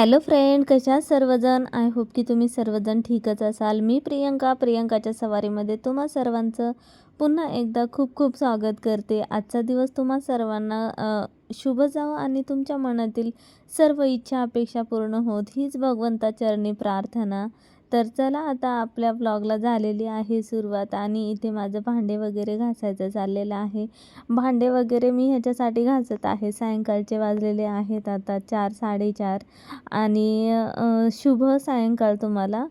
Hello friend कशा सर्वजण? I hope की तुम्ही सर्वजण ठीकच असाल. मी प्रियंका प्रियंकाच्या सवारीमध्ये तुम्हा सर्वांचं पुन्हा एकदा खूप खूप स्वागत करते. आजचा दिवस तुम्हा सर्वांना शुभ जावं आणि तुमच्या मनातील सर्व इच्छा अपेक्षा पूर्ण होत हीच भगवंता चरणी प्रार्थना. तर चला आता आपल्या ब्लॉगला झालेली आहे सुरुवात आणि इथे माझं भांडे वगैरे घासायचं चाललेलं आहे. भांडे वगैरे मी ह्याच्यासाठी घासत आहे. सायंकाळचे वाजलेले आहेत आता चार साडेचार आणि शुभ सायंकाळ तुम्हाला.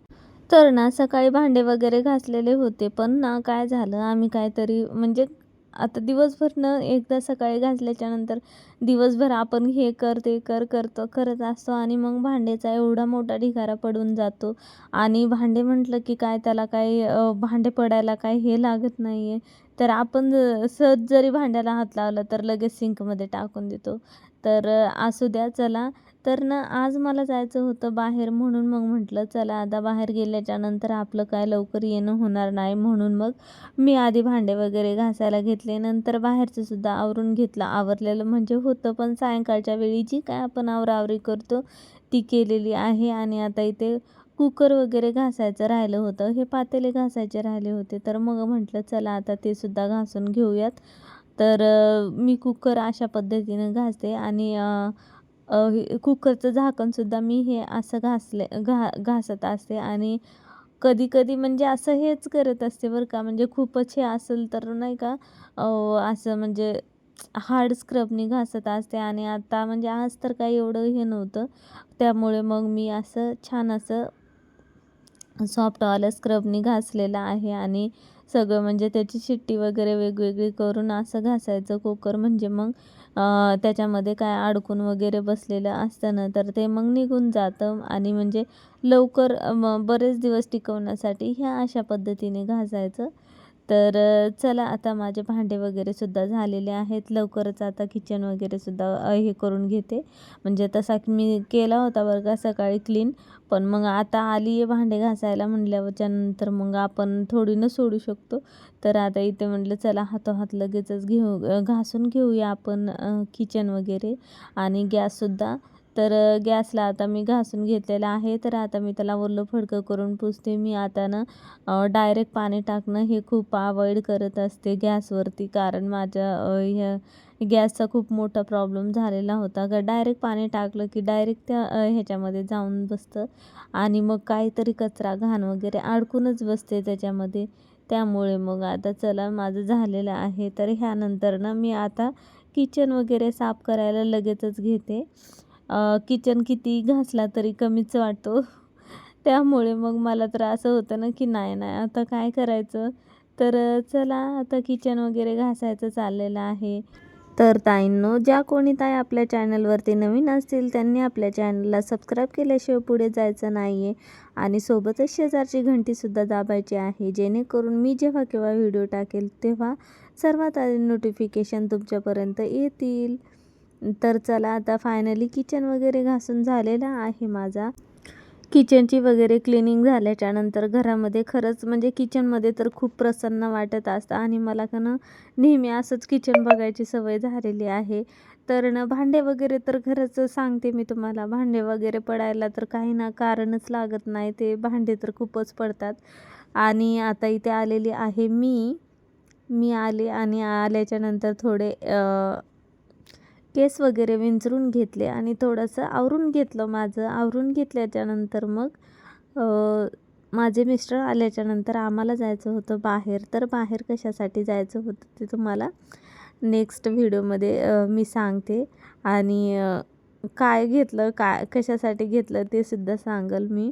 तर ना सकाळी भांडे वगैरे घासलेले होते पण ना काय झालं? आम्ही काहीतरी म्हणजे आता दिवसभर न एकदा सकाळी घासल्याच्यानंतर दिवसभर आपण हे कर ते कर करतो करत असतो आणि मग भांडेचा एवढा मोठा ढिगारा पडून जातो. आणि भांडे म्हटलं की काय त्याला काही भांडे पडायला काय हे लागत नाही आहे तर आपण सहज जरी भांड्याला हात लावला तर लगेच सिंकमध्ये टाकून देतो. तर असू द्या चला. तर ना आज मला जायचं होतं बाहेर म्हणून मग म्हटलं चला आता बाहेर गेल्याच्यानंतर आपलं काय लवकर येणं होणार नाही. म्हणून मग मी आधी भांडे वगैरे घासायला घेतले. नंतर बाहेरचं सुद्धा आवरून घेतलं. आवरलेलं म्हणजे होतं पण सायंकाळच्या वेळी जी काय आपण आवरावरी करतो ती केलेली आहे. आणि आता इथे कुकर वगैरे घासायचं राहिलं होतं. हे पातेले घासायचे राहिले होते. तर मग म्हटलं चला आता ते सुद्धा घासून घेऊयात. तर मी कुकर अशा पद्धतीनं घासते. आणि कुकरचं झाकणसुद्धा मी हे असं घासले घा घासत असते आणि कधी कधी म्हणजे असं हेच करत असते बरं का म्हणजे खूपच हे असेल तर नाही का असं म्हणजे हार्ड स्क्रबनी घासत असते आणि आता म्हणजे आज तर काही एवढं हे नव्हतं. त्यामुळे मग मी असं छान असं सॉफ्टवालं स्क्रबनी घासलेलं आहे आणि सगळं म्हणजे त्याची शिट्टी वगैरे वेगवेगळी करून असं घासायचं कुकर म्हणजे मग त्याच्यामध्ये काय अडकून वगैरे बसलेलं असतं ना तर ते मग निघून जातं आणि म्हणजे लवकर मग बरेच दिवस टिकवण्यासाठी ह्या अशा पद्धतीने घासायचं. तर चला आता माझे भांडे वगैरे सुद्धा झालेले आहेत. लवकरच आता किचन वगैरे सुद्धा हे करून घेते. म्हणजे तसा मी केला होता बरं का सकाळी क्लीन पण मग आता आली आहे भांडे घासायला म्हणल्यावरच्या नंतर मग आपण थोडी न सोडू शकतो. तर आता इथे म्हटलं चला हातोहात लगेचच घेऊ घासून घेऊया आपण किचन वगैरे आणि गॅससुद्धा तर गॅसला आता मी घासून घेतलेला आहे. तर आता मी त्याला ओलं फडकं करून पुसते. मी आता ना डायरेक्ट पाणी टाकणं हे खूप अवॉइड करत असते गॅसवरती. कारण माझ्या ह्या गॅसचा खूप मोठा प्रॉब्लेम झालेला होता. का डायरेक्ट पाणी टाकलं की डायरेक्ट त्या ह्याच्यामध्ये जाऊन बसतं. आणि मग काहीतरी कचरा घाण वगैरे अडकूनच बसते त्याच्यामध्ये. त्यामुळे मग आता चला माझं झालेलं आहे. तर ह्यानंतर ना मी आता किचन वगैरे साफ करायला लगेचच घेते. किचन किती घासला तरी कमीच वाटतो. त्यामुळे मग मला तर असं होतं ना की नाही नाही आता काय करायचं? तर चला आता किचन वगैरे घासायचं चाललेलं आहे. तर ताईंनो ज्या कोणी ताई आपल्या चॅनलवरती नवीन असतील त्यांनी आपल्या चॅनलला सबस्क्राईब केल्याशिवाय पुढे जायचं नाही आहे आणि सोबतच शेजारची घंटीसुद्धा दाबायची आहे. जेणेकरून मी जेव्हा केव्हा व्हिडिओ टाकेल तेव्हा सर्वात आधी नोटिफिकेशन तुमच्यापर्यंत येतील. तर चला आता फायनली किचन वगैरे घासून झालेला आहे माझा. किचनची वगैरे क्लिनिंग झाल्याच्यानंतर घरामध्ये खरंच म्हणजे किचनमध्ये तर खूप प्रसन्न वाटत असतं आणि मला का ना नेहमी असंच किचन बघायची सवय झालेली आहे. तर ना भांडे वगैरे तर खरंच सांगते मी तुम्हाला भांडे वगैरे पडायला तर काही ना कारणच लागत नाही ते भांडे तर खूपच पडतात. आणि आता इथे आलेली आहे मी. मी आले आणि आल्याच्यानंतर थोडे केस वगैरे विंचरून घेतले आणि थोडंसं आवरून घेतलं माझं. आवरून घेतल्याच्यानंतर मग माझे मिस्टर आल्याच्यानंतर आम्हाला जायचं होतं बाहेर. तर बाहेर कशासाठी जायचं होतं ते तुम्हाला नेक्स्ट व्हिडिओमध्ये मी सांगते. आणि काय घेतलं काय कशासाठी घेतलं ते सुद्धा सांगल मी.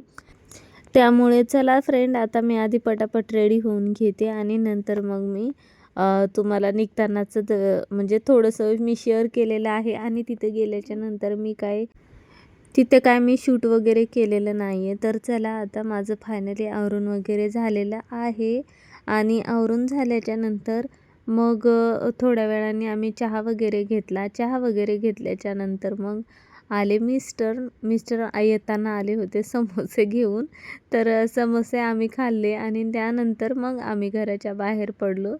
त्यामुळे चला फ्रेंड आता मी आधी पटापट रेडी होऊन घेते आणि नंतर मग मी तुम्हाला निघतानाचं द म्हणजे थोडंसं मी शेअर केलेलं आहे आणि तिथे गेल्याच्यानंतर मी काय तिथे काय मी शूट वगैरे केलेलं नाही आहे तर चला आता माझं फायनली आवरून वगैरे झालेलं आहे. आणि आवरून झाल्याच्यानंतर मग थोड्या वेळाने आम्ही चहा वगैरे घेतला. चहा वगैरे घेतल्याच्या नंतर मग आले मिस्टर मिस्टर येताना आले होते समोसे घेऊन. तर समोसे आम्ही खाल्ले आणि त्यानंतर मग आम्ही घराच्या बाहेर पडलो.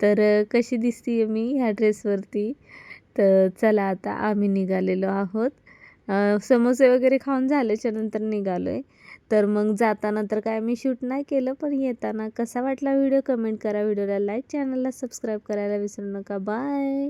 तर कशी दिसते मी ह्या ड्रेसवरती? तर चला आता आम्ही निघालेलो आहोत. समोसे वगैरे खाऊन झाल्याच्यानंतर निघालो आहे तर मग जाताना तर काय मी शूट नाही केलं पण येताना कसा वाटला व्हिडिओ कमेंट करा. व्हिडिओला लाईक चॅनलला सबस्क्राईब करायला विसरू नका. बाय!